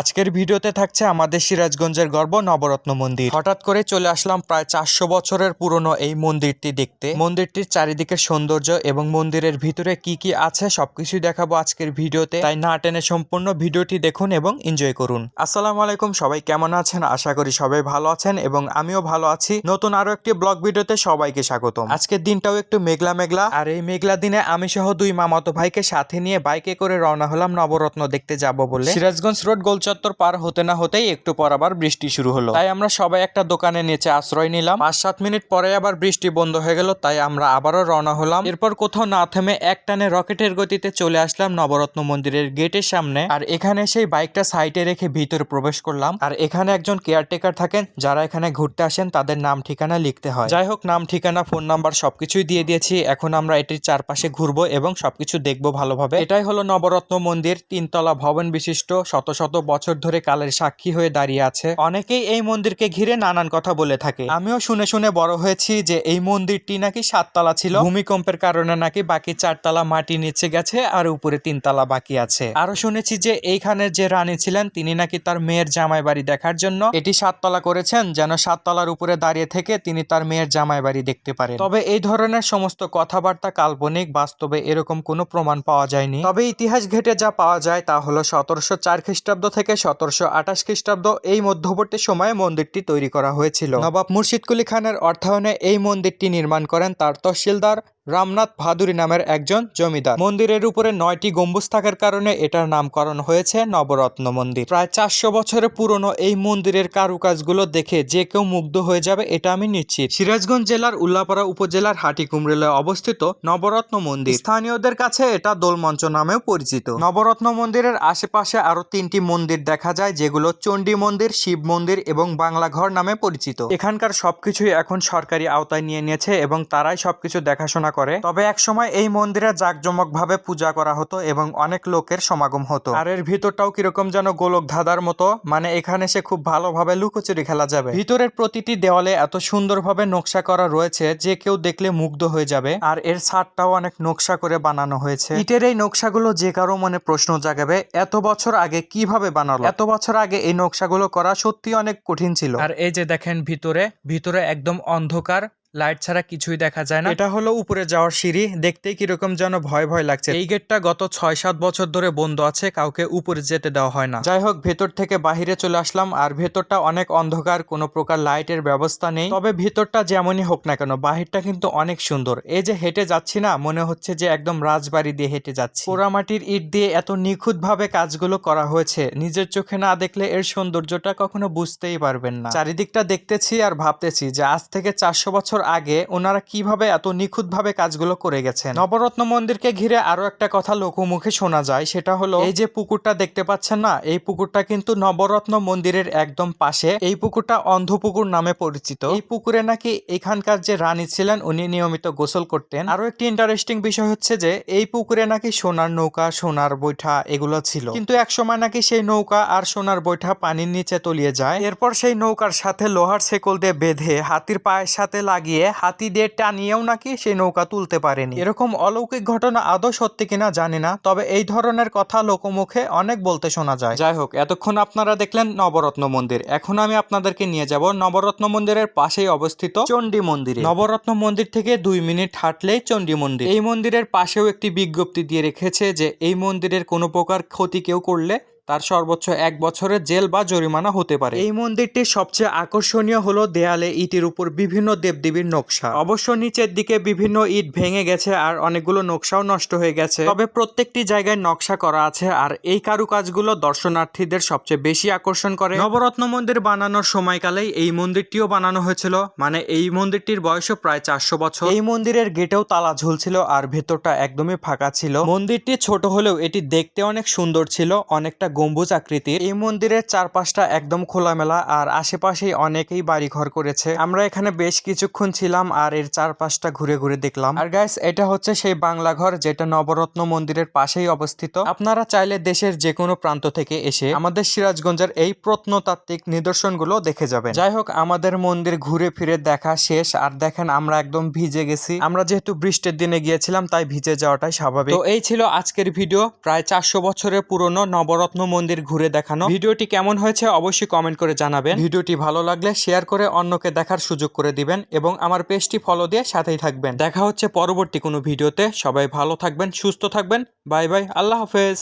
আজকের ভিডিওতে থাকছে আমাদের সিরাজগঞ্জের গর্ব নবরত্ন মন্দির। হঠাৎ করে চলে আসলাম প্রায় চারশো বছরের পুরনো এই মন্দিরটি দেখতে। মন্দিরটির চারিদিকের সৌন্দর্য এবং মন্দিরের ভিতরে কি কি আছে সবকিছু দেখাবো আজকের ভিডিওতে। তাই না টেনে সম্পূর্ণ ভিডিওটি দেখুন এবং এনজয় করুন। আসসালামু আলাইকুম, সবাই কেমন আছেন? আশা করি সবাই ভালো আছেন এবং আমিও ভালো আছি। নতুন আরও একটি ব্লগ ভিডিওতে সবাইকে স্বাগতম। আজকের দিনটাও একটু মেঘলা মেঘলা। আর এই মেঘলা দিনে আমি সহ দুই মামাতো ভাইকে সাথে নিয়ে বাইকে করে রওনা হলাম নবরত্ন দেখতে যাব বলে। সিরাজগঞ্জ রোড গোলচত্বর পার হতে না হতেই একটু পর আবার বৃষ্টি শুরু হলো। তাই আমরা সবাই একটা দোকানে নিচে আশ্রয় নিলাম। পাঁচ সাত মিনিট পরে আবার বৃষ্টি বন্ধ হয়ে গেল, তাই আমরা আবারও রওনা হলাম। এরপর কোথাও না থেমে এক টানে রকেটের গতিতে চলে আসলাম নবরত্ন মন্দিরের গেটের সামনে। আর এখানে সেই বাইকটা সাইডে রেখে ভিতরে প্রবেশ করলাম। আর এখানে একজন কেয়ারটেকার থাকেন, যারা এখানে ঘুরতে আসেন, তাদের নাম, ঠিকানা লিখতে হয়। যাই হোক, নাম, ঠিকানা, ফোন নাম্বার সবকিছুই দিয়ে দিয়েছি। এখন আমরা এটির চারপাশে ঘুরবো এবং সবকিছু দেখব ভালোভাবে। এটাই হলো নবরত্ন মন্দির, তিনতলা ভবন বিশিষ্ট, শত শত বছর ধরে কালের সাক্ষী হয়ে দাঁড়িয়ে আছে। অনেকেই এই মন্দিরকে ঘিরে নানান কথা বলে থাকে। আমিও শুনে শুনে বড় হয়েছি যে এই মন্দিরটি নাকি সাততলা ছিল। ভূমিকম্পের কারণে নাকি বাকি চারতলা মাটি নিচে গেছে আর উপরে তিনতলা বাকি আছে। আরও শুনেছি যে এইখানের যে রানী ছিলেন, তিনি নাকি তার মেয়ের জামাই বাড়ি দেখার জন্য এটি সাততলা করেছেন, যেন সাততলার উপরে দাঁড়িয়ে থেকে তিনি তার মেয়ের জামাই বাড়ি দেখতে পারেন। তবে এই ধরনের সমস্ত কথাবার্তা কাল্পনিক, বাস্তবে এরকম কোনো প্রমাণ পাওয়া যায়নি। তবে ইতিহাস ঘেটে যা পাওয়া যায় তা হলো সতেরোশো চার খ্রিস্টাব্দ থেকে সতেরোশো আঠাশ খ্রিস্টাব্দ এই মধ্যবর্তী সময়ে মন্দিরটি তৈরি করা হয়েছিল। নবাব মুর্শিদকুলি খানের অর্থায়নে এই মন্দিরটি নির্মাণ করেন তার তহসিলদার রামনাথ ভাদুরী নামের একজন জমিদার। মন্দিরের উপরে নয়টি গম্বুজ থাকার কারণে এটার নামকরণ হয়েছে নবরত্ন মন্দির। প্রায় চারশো বছরের পুরনো এই মন্দিরের কারুকাজগুলো দেখে যে কেউ মুগ্ধ হয়ে যাবে এটা আমি নিশ্চিত। সিরাজগঞ্জ জেলার উল্লাপাড়া উপজেলার হাটিকুমরেলে অবস্থিত নবরত্ন মন্দির। স্থানীয়দের কাছে এটা দোলমঞ্চ নামেও পরিচিত। নবরত্ন মন্দিরের আশেপাশে আরও তিনটি মন্দির দেখা যায়, যেগুলো চণ্ডী মন্দির, শিব মন্দির এবং বাংলা ঘর নামে পরিচিত। এখানকার সবকিছুই এখন সরকারি আওতায় নিয়ে নিয়েছে এবং তারাই সবকিছু দেখাশোনা করে। তবে একসময় এই মন্দিরে জাঁকজমক ভাবে পূজা করা হতো এবং অনেক লোকের সমাগম হতো। আর এর ভিতরটাও কীরকম যেন গোলক ধাঁধার মতো মানে এখানে সে খুব ভালোভাবে লুকোচুরি খেলা যাবে। ভিতরের প্রতিটি দেওয়ালে এত সুন্দরভাবে নকশা করা রয়েছে যে কেউ দেখলে মুগ্ধ হয়ে যাবে। আর এর ছাদটাও অনেক নকশা করে বানানো হয়েছে। ইটের এই নকশাগুলো যে কারও মনে প্রশ্ন জাগাবে, এত বছর আগে কীভাবে বানালো? এত বছর আগে এই নকশাগুলো করা সত্যি অনেক কঠিন ছিল। আর এই যে দেখেন ভিতরে ভিতরে একদম অন্ধকার লাইট ছাড়া কিছুই দেখা যায় না। এটা হলো উপরে যাওয়ার সিঁড়ি দেখতেই কীরকম যেন ভয় ভয় লাগছে। এই গেটটা গত ছয় সাত বছর ধরে বন্ধ আছে কাউকে উপরে যেতে দেওয়া হয় না। যাই হোক ভেতর থেকে বাহিরে চলে আসলাম আর ভেতরটা অনেক অন্ধকার কোনো প্রকার লাইটের ব্যবস্থা নেই। তবে ভেতরটা যেমনই হোক না কেন বাহিরটা কিন্তু অনেক সুন্দর। এই যে হেঁটে যাচ্ছি না মনে হচ্ছে যে একদম রাজবাড়ি দিয়ে হেঁটে যাচ্ছি। পোড়ামাটির ইট দিয়ে এত নিখুঁত ভাবে কাজগুলো করা হয়েছে নিজের চোখে না দেখলে এর সৌন্দর্যটা কখনো বুঝতেই পারবেন না। চারিদিকটা দেখতেছি আর ভাবতেছি যে আজ থেকে চারশো বছর আগে ওনারা কীভাবে এত নিখুঁতভাবে কাজগুলো করে গেছেন? নবরত্ন মন্দিরকে ঘিরে আরও একটা কথা লোকমুখে শোনা যায়, সেটা হলো, এই যে পুকুরটা দেখতে পাচ্ছেন না, এই পুকুরটা কিন্তু নবরত্ন মন্দিরের একদম পাশে, এই পুকুরটা অন্ধপুকুর নামে পরিচিত। এই পুকুরে নাকি এখানকার যে রানী ছিলেন, উনি নিয়মিত গোসল করতেন। আরও একটি ইন্টারেস্টিং বিষয় হচ্ছে যে, এই পুকুরে নাকি সোনার নৌকা, সোনার বৈঠা এগুলো ছিল। কিন্তু একসময় নাকি সেই নৌকা আর সোনার বৈঠা পানির নিচে তলিয়ে যায়। এরপর সেই নৌকার সাথে লোহার শেকল দিয়ে বেঁধে হাতির পায়ের সাথে লাগিয়ে হাতি হাতিদের টানিয়েও নাকি সেই নৌকা তুলতে পারেনি। এরকম অলৌকিক ঘটনা আদৌ সত্যি কিনা জানি না, তবে এই ধরনের কথা লোকমুখে অনেক বলতে শোনা যায়। যাই হোক, এতক্ষণ আপনারা দেখলেন নবরত্ন মন্দির। এখন আমি আপনাদেরকে নিয়ে যাব নবরত্ন মন্দিরের পাশেই অবস্থিত চণ্ডী মন্দিরে। নবরত্ন মন্দির থেকে দুই মিনিট হাঁটলেই চণ্ডী মন্দির। এই মন্দিরের পাশেও একটি বিজ্ঞপ্তি দিয়ে রেখেছে যে, এই মন্দিরের কোনো প্রকার ক্ষতি কেউ করলে তার সর্বোচ্চ এক বছরের জেল বা জরিমানা হতে পারে। এই মন্দিরটির সবচেয়ে আকর্ষণীয় হলো দেয়ালে ইটের উপর বিভিন্ন দেবদেবীর নকশা। অবশ্য নিচের দিকে বিভিন্ন ইট ভেঙে গেছে আর অনেকগুলো নকশাও নষ্ট হয়ে গেছে। তবে প্রত্যেকটি জায়গায় নকশা করা আছে আর এই কারুকাজগুলো দর্শনার্থীদের সবচেয়ে বেশি আকর্ষণ করে। নবরত্ন মন্দির বানানোর সময়কালেই এই মন্দিরটিও বানানো হয়েছিল। মানে এই মন্দিরটির বয়সও প্রায় চারশো বছর। এই মন্দিরের গেটেও তালা ঝুলছিল আর ভেতরটা একদমই ফাঁকা ছিল। মন্দিরটি ছোট হলেও এটি দেখতে অনেক সুন্দর ছিল। অনেকটা গম্বুজ আকৃতির এই মন্দিরের চারপাশটা একদম খোলামেলা আর আশেপাশেই অনেকেই বাড়ি ঘর করেছে। আমরা এখানে বেশ কিছুক্ষণ ছিলাম আর এর চারপাশটা ঘুরে ঘুরে দেখলাম। আর গাইস এটা হচ্ছে সেই বাংলা ঘর যেটা নবরত্ন মন্দিরের পাশেই অবস্থিত। আপনারা চাইলে দেশের যে কোনো প্রান্ত থেকে এসে আমাদের সিরাজগঞ্জের এই প্রত্নতাত্ত্বিক নিদর্শনগুলো দেখে যাবেন। যাই হোক আমাদের মন্দির ঘুরে ফিরে দেখা শেষ। আর দেখেন, আমরা একদম ভিজে গেছি। আমরা যেহেতু বৃষ্টির দিনে গিয়েছিলাম, তাই ভিজে যাওয়াটাই স্বাভাবিক। তো এই ছিল আজকের ভিডিও। প্রায় চারশো বছরের পুরনো নবরত্ন মন্দির ঘুরে দেখানো। ভিডিওটি কেমন হয়েছে অবশ্যই কমেন্ট করে জানাবেন। ভিডিওটি ভালো লাগলে শেয়ার করে অন্যকে দেখার সুযোগ করে দিবেন এবং আমার পেজটি ফলো দিয়ে সাথেই থাকবেন। দেখা হচ্ছে পরবর্তী কোনো ভিডিওতে। সবাই ভালো থাকবেন সুস্থ থাকবেন। বাই বাই আল্লাহ হাফেজ।